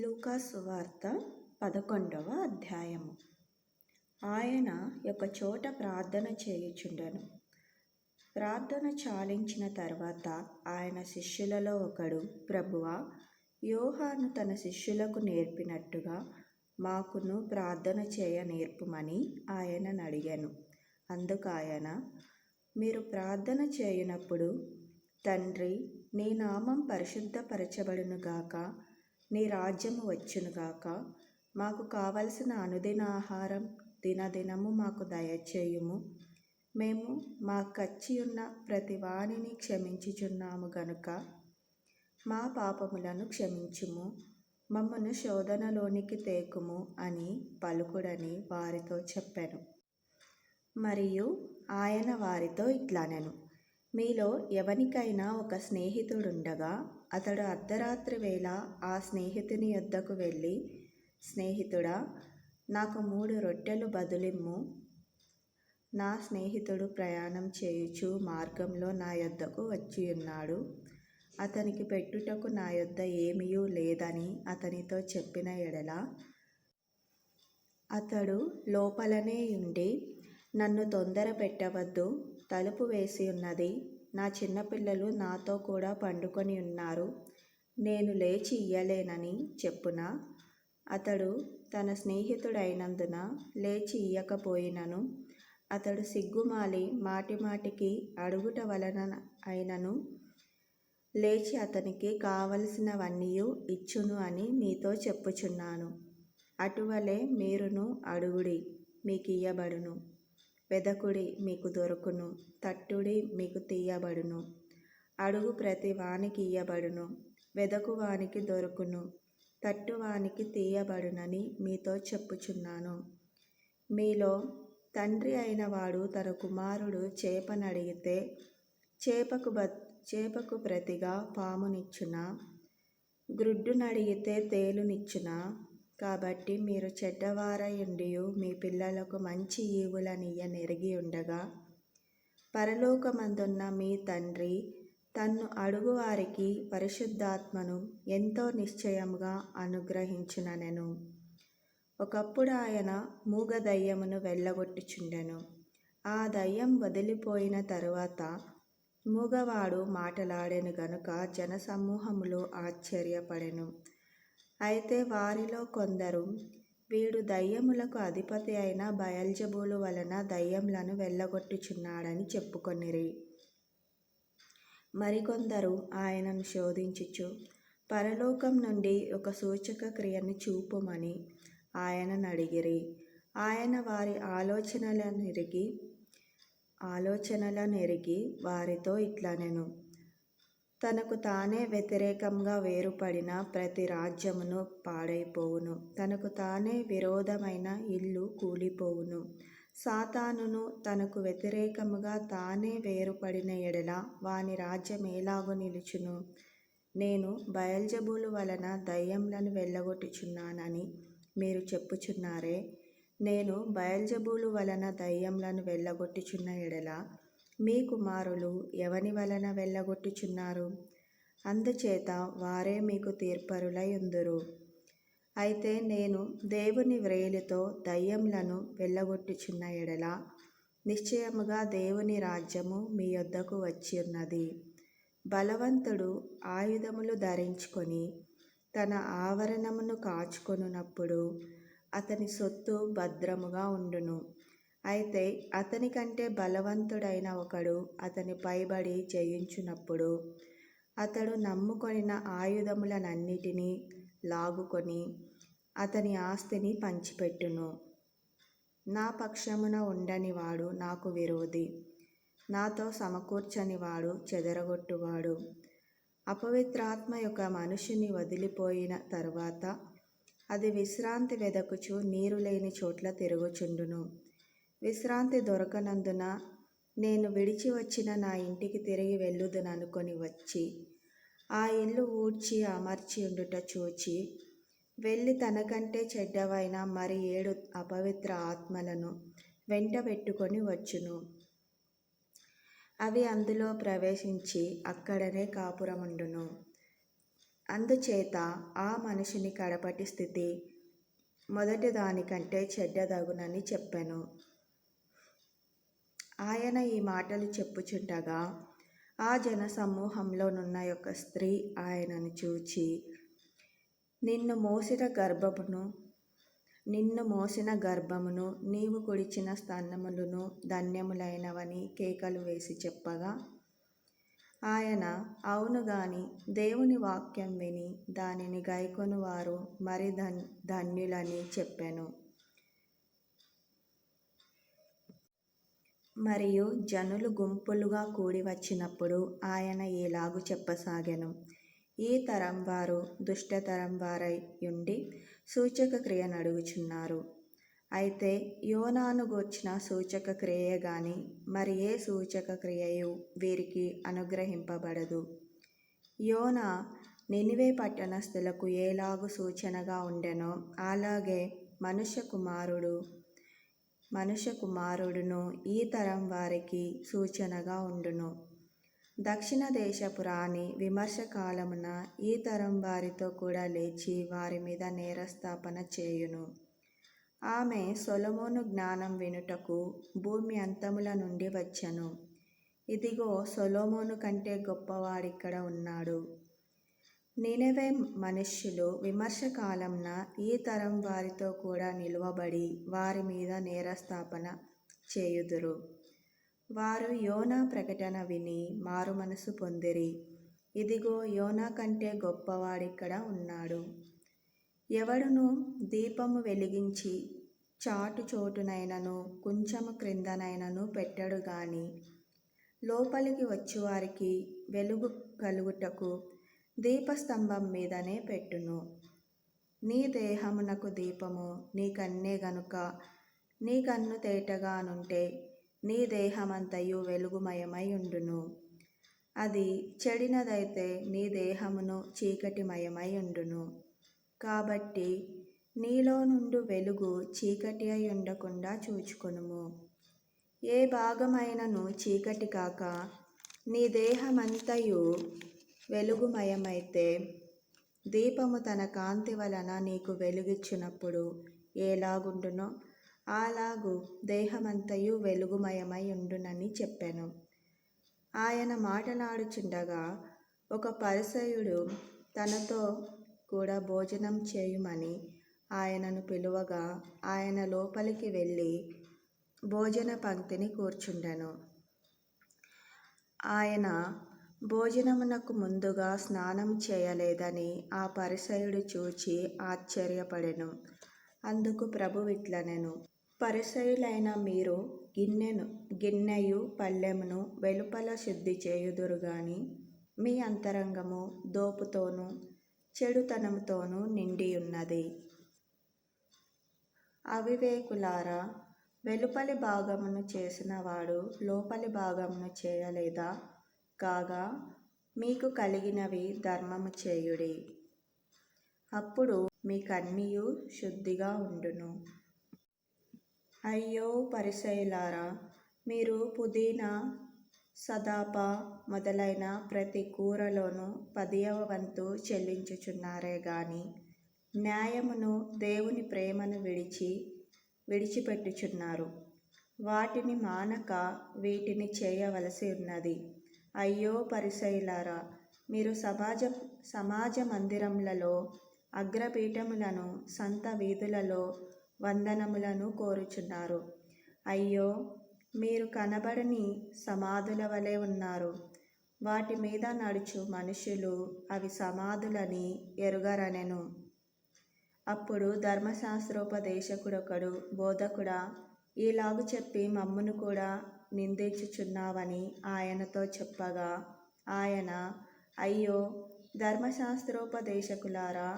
లూకాసు వార్త పదకొండవ అధ్యాయము. ఆయన ఒక చోట ప్రార్థన చేయుచుండెను. ప్రార్థన చాలించిన తర్వాత ఆయన శిష్యులలో ఒకడు ప్రభువ యోహాను తన శిష్యులకు నేర్పినట్టుగా మాకును ప్రార్థన చేయ నేర్పుమని ఆయనను అడిగాను. అందుకు ఆయన మీరు ప్రార్థన చేయునప్పుడు తండ్రి నీ నామం పరిశుద్ధపరచబడునుగాక నీ రాజ్యము వచ్చునుగాక మాకు కావలసిన అనుదిన ఆహారం దినదినము మాకు దయచేయుము. మేము మా కచ్చి ఉన్న ప్రతి వాణిని క్షమించుచున్నాము గనుక. మా పాపములను క్షమించుము. మమ్మను శోధనలోనికి తేకుము అని పలుకుడని వారితో చెప్పాను. మరియు ఆయన వారితో ఇట్లానెను. మీలో ఎవనికైనా ఒక స్నేహితుడుండగా అతడు అర్ధరాత్రి వేళ ఆ స్నేహితుని యొద్దకు వెళ్ళి స్నేహితుడా నాకు మూడు రొట్టెలు బదులిమ్ము. నా స్నేహితుడు ప్రయాణం చేయుచు మార్గంలో నా యొద్దకు వచ్చియున్నాడు అతనికి పెట్టుటకు నా యొద్ద ఏమీయూ లేదని అతనితో చెప్పిన ఎడల అతడు లోపలనే ఉండి నన్ను తొందర పెట్టవద్దు తలుపు వేసి ఉన్నది. నా చిన్నపిల్లలు నాతో కూడా పండుకొని ఉన్నారు. నేను లేచి ఇయ్యలేనని చెప్పున అతడు తన స్నేహితుడైనందున లేచి ఇయ్యకపోయినను. అతడు సిగ్గుమాలి మాటిమాటికి అడుగుట వలన అయినను. లేచి అతనికి కావలసినవన్నీ ఇచ్చును అని మీతో చెప్పుచున్నాను. అటువలే మీరును అడుగుడి మీకు ఇయ్యబడును వెదకుడి మీకు దొరుకును తట్టుడి మీకు తీయబడును. అడుగు ప్రతి వానికి ఇయ్యబడును వెదకు వానికి దొరుకును తట్టువానికి తీయబడునని మీతో చెప్పుచున్నాను. మీలో తండ్రి అయిన వాడు తన కుమారుడు చేపనడిగితే చేపకు బ చేపకు ప్రతిగా పామునిచ్చునా? గ్రుడ్డునడిగితే తేలునిచ్చునా? కాబట్టి మీరు చెడ్డవారయుండి మీ పిల్లలకు మంచి ఈవులనియ నెరిగి ఉండగా పరలోకమందున్న మీ తండ్రి తన్ను అడుగువారికి పరిశుద్ధాత్మను ఎంతో నిశ్చయముగా అనుగ్రహించుననెను. ఒకప్పుడు ఆయన మూగ దయ్యమును వెళ్ళగొట్టుచుండెను. ఆ దయ్యం వదిలిపోయిన తరువాత మూగవాడు మాటలాడెను గనుక జనసమూహములో ఆశ్చర్యపడెను. అయితే వారిలో కొందరు వీడు దయ్యములకు అధిపతి అయిన బయల్జబూలు వలన దయ్యములను వెళ్ళగొట్టుచున్నాడని చెప్పుకొనిరి. మరికొందరు ఆయనను శోధించుచు పరలోకం నుండి ఒక సూచక క్రియను చూపుమని ఆయనను అడిగిరి. ఆయన వారి ఆలోచనలను ఎరిగి ఆలోచనలను ఎరిగి వారితో ఇట్లనెను. తనకు తానే వ్యతిరేకంగా వేరుపడిన ప్రతి రాజ్యమును పాడైపోవును. తనకు తానే విరోధమైన ఇల్లు కూలిపోవును. సాతానును తనకు వ్యతిరేకముగా తానే వేరుపడిన ఎడల వాని రాజ్యం ఎలాగో నిలుచును. నేను బయల్జబులు వలన దయ్యంలను వెళ్ళగొట్టుచున్నానని మీరు చెప్పుచున్నారే. నేను బయల్జబులు వలన దయ్యంలను వెళ్ళగొట్టుచున్న ఎడల మీ కుమారులు ఎవని వలన వెళ్ళగొట్టుచున్నారు? అందుచేత వారే మీకు తీర్పరులై ఉందురు అయితే నేను దేవుని వ్రేలితో దయ్యంలను వెళ్ళగొట్టుచున్న ఎడల నిశ్చయముగా దేవుని రాజ్యము మీ యొద్దకు వచ్చి ఉన్నది బలవంతుడు ఆయుధములు ధరించుకొని తన ఆవరణమును కాచుకొనున్నప్పుడు అతని సొత్తు భద్రముగా ఉండును. అయితే అతని కంటే బలవంతుడైన ఒకడు అతని పైబడి జయించునప్పుడు అతడు నమ్ముకొనిన ఆయుధములనన్నిటినీ లాగుకొని అతని ఆస్తిని పంచిపెట్టును. నా పక్షమున ఉండనివాడు నాకు విరోధి. నాతో సమకూర్చనివాడు చెదరగొట్టువాడు. అపవిత్రాత్మ యొక్క మనుషుని వదిలిపోయిన తర్వాత అది విశ్రాంతి వెదకుచు నీరు లేని చోట్ల తిరుగుచుండును. విశ్రాంతి దొరకనందున నేను విడిచి వచ్చిన నా ఇంటికి తిరిగి వెళ్ళుదుననుకొని వచ్చి ఆ ఇల్లు ఊడ్చి అమర్చి ఉండుట చూచి వెళ్ళి తనకంటే చెడ్డవైన మరి ఏడు అపవిత్ర ఆత్మలను వెంట పెట్టుకొని వచ్చును. అవి అందులో ప్రవేశించి అక్కడనే కాపురముండును. అందుచేత ఆ మనిషిని కడపటి స్థితి మొదటి దానికంటే చెడ్డదగునని చెప్పాను. ఆయన ఈ మాటలు చెప్పుచుండగా ఆ జన సమూహంలోనున్న యొక్క స్త్రీ ఆయనను చూచి నిన్ను మోసిన గర్భమును నిన్ను మోసిన గర్భమును నీవు కుడిచిన స్థానములను ధన్యములైనవని కేకలు వేసి చెప్పగా ఆయన అవును గాని దేవుని వాక్యం విని దానిని గైకొని వారు మరి ధన్ ధన్యులని చెప్పాను. మరియు జనులు గుంపులుగా కూడి వచ్చినప్పుడు ఆయన ఇలాగు చెప్పసాగెను. ఈ తరం వారు దుష్టతరం వారై ఉండి సూచక క్రియను అడుగుచున్నారు. అయితే యోనాను గూర్చిన సూచక క్రియే గాని మరి ఏ సూచక క్రియయు వీరికి అనుగ్రహింపబడదు. యోన నినివే పట్టణస్థులకు ఏలాగు సూచనగా ఉండెనో అలాగే మనుష్య కుమారుడు మనుష్య కుమారుడును ఈ తరం వారికి సూచనగా ఉండును. దక్షిణ దేశపు రాణి విమర్శ కాలమున ఈ తరం వారితో కూడా లేచి వారి మీద నేరస్థాపన చేయును. ఆమె సొలమోను జ్ఞానం వినుటకు భూమి అంతముల నుండి వచ్చెను. ఇదిగో సొలోమోను కంటే గొప్పవాడిక్కడ ఉన్నాడు. నినవే మనుష్యులు? విమర్శ కాలంన ఈ తరం వారితో కూడా నిలువబడి వారి మీద నేరస్థాపన చేయుదురు. వారు యోనా ప్రకటన విని మారు మనసు పొందిరి. ఇదిగో యోనా కంటే గొప్పవాడిక్కడ ఉన్నాడు. ఎవడును దీపము వెలిగించి చాటు చోటునైనను కొంచెము క్రిందనైనను పెట్టడు గాని లోపలికి వచ్చేవారికి వెలుగు కలుగుటకు దీపస్తంభం మీదనే పెట్టును. నీ దేహమునకు దీపము నీ కన్నే గనుక. నీ కన్ను తేటగానుంటే నీ దేహమంతయు వెలుగుమయమై ఉండును. అది చెడినదైతే నీ దేహమును చీకటిమయమై ఉండును. కాబట్టి నీలో నుండు వెలుగు చీకటి అయి ఉండకుండా చూచుకొనుము. ఏ భాగమైనను చీకటి కాక నీ దేహమంతయు వెలుగుమయమైతే దీపము తన కాంతి వలన నీకు వెలుగిచ్చినప్పుడు ఎలాగుండునో అలాగు దేహమంతయు వెలుగుమయమై ఉండునని చెప్పాను. ఆయన మాటలాడుచుండగా ఒక పరిసయుడు తనతో కూడా భోజనం చేయుమని ఆయనను పిలువగా ఆయన లోపలికి వెళ్ళి భోజన పంక్తిని కూర్చుండెను. ఆయన భోజనమునకు ముందుగా స్నానం చేయలేదని ఆ పరిసయుడు చూచి ఆశ్చర్యపడెను. అందుకు ప్రభు ఇట్లనెను పరిసయులైన మీరు గిన్నెను గిన్నెయు పళ్ళెమును వెలుపల శుద్ధి చేయుదురు గాని మీ అంతరంగము దోపుతోనూ చెడుతనంతోనూ నిండి ఉన్నది అవివేకులారా వెలుపలి భాగమును చేసిన వాడు లోపలి భాగమును చేయలేదా? కాగా మీకు కలిగినవి ధర్మము చేయుడి. అప్పుడు మీకన్నీయు శుద్ధిగా ఉండును. అయ్యో పరిసయులారా మీరు పుదీనా సదాప మొదలైన ప్రతి కూరలోనూ పదియవ వంతు చెల్లించుచున్నారే గాని న్యాయమును దేవుని ప్రేమను విడిచి విడిచిపెట్టుచున్నారు. వాటిని మానక వీటిని చేయవలసి ఉన్నది. అయ్యో పరిసయులారా మీరు సమాజ సమాజ మందిరములలో అగ్రపీఠములను సంత వీధులలో వందనములను కోరుచున్నారు. అయ్యో మీరు కనబడని సమాధుల వలె ఉన్నారు. వాటి మీద నడుచు మనుషులు అవి సమాధులని ఎరుగరనెను. అప్పుడు ధర్మశాస్త్రోపదేశకుడొకడు బోధకుడా ఈలాగు చెప్పి మమ్మును కూడా నిందించుచున్నావని ఆయనతో చెప్పగా ఆయన అయ్యో ధర్మశాస్త్రోపదేశకులారా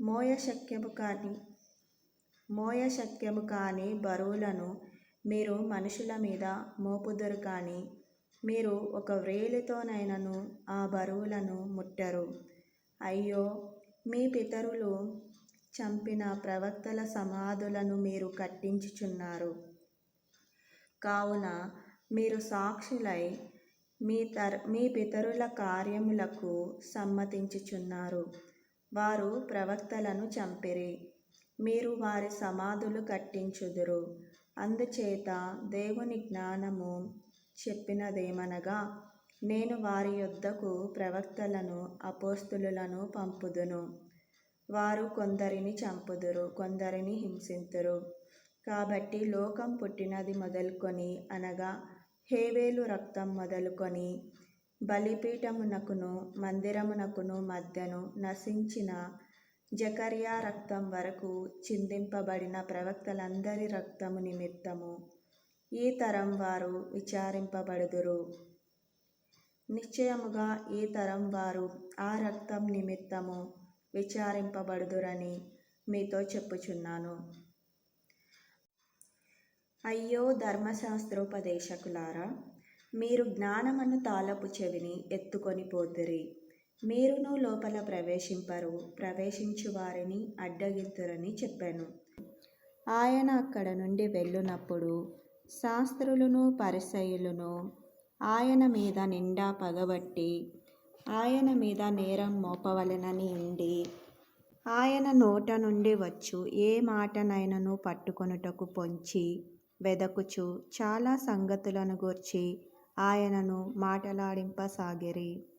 మోయశక్యము కానీ కాని కానీ కాని బరువులను మీరు మనుషుల మీద మోపుదురు కానీ మీరు ఒక వ్రేలితోనైనను ఆ బరువులను ముట్టరు. అయ్యో మీ పితరులు చంపిన ప్రవక్తల సమాధులను మీరు కట్టించుచున్నారు. కావున మీరు సాక్షులై మీ తర మీ పితరుల కార్యములకు సమ్మతించుచున్నారు. వారు ప్రవక్తలను చంపిరి. మీరు వారి సమాధులు కట్టించుదురు. అందుచేత దేవుని జ్ఞానము చెప్పినదేమనగా నేను వారి యొద్దకు ప్రవక్తలను అపోస్తులను పంపుదును. వారు కొందరిని చంపుదురు కొందరిని హింసింతురు. కాబట్టి లోకం పుట్టినది మొదలుకొని అనగా హేవేలు రక్తం మొదలుకొని బలిపీఠమునకును మందిరమునకును మధ్యను నశించిన జకర్యా రక్తం వరకు చిందింపబడిన ప్రవక్తలందరి రక్తము నిమిత్తము. ఈ తరం వారు విచారింపబడుదురు. నిశ్చయముగా ఈ తరం వారు ఆ రక్తం నిమిత్తము విచారింపబడుదురని మీతో చెప్పుచున్నాను. అయ్యో ధర్మశాస్త్రోపదేశకులారా మీరు జ్ఞానమను తాళపు చెవిని ఎత్తుకొని పోతురి. మీరును లోపల ప్రవేశింపరు ప్రవేశించు వారిని అడ్డగిద్దురని చెప్పాను. ఆయన అక్కడ నుండి వెళ్ళునప్పుడు శాస్త్రులను పరిసయులను ఆయన మీద నిండా పగబట్టి ఆయన మీద నేరం మోపవలెనని ఉండి ఆయన నోట నుండి వచ్చు ఏ మాటనైనను పట్టుకొనుటకు పొంచి వెదకుచు. చాలా సంగతులను గూర్చి ఆయనను మాటలాడింపసాగిరి.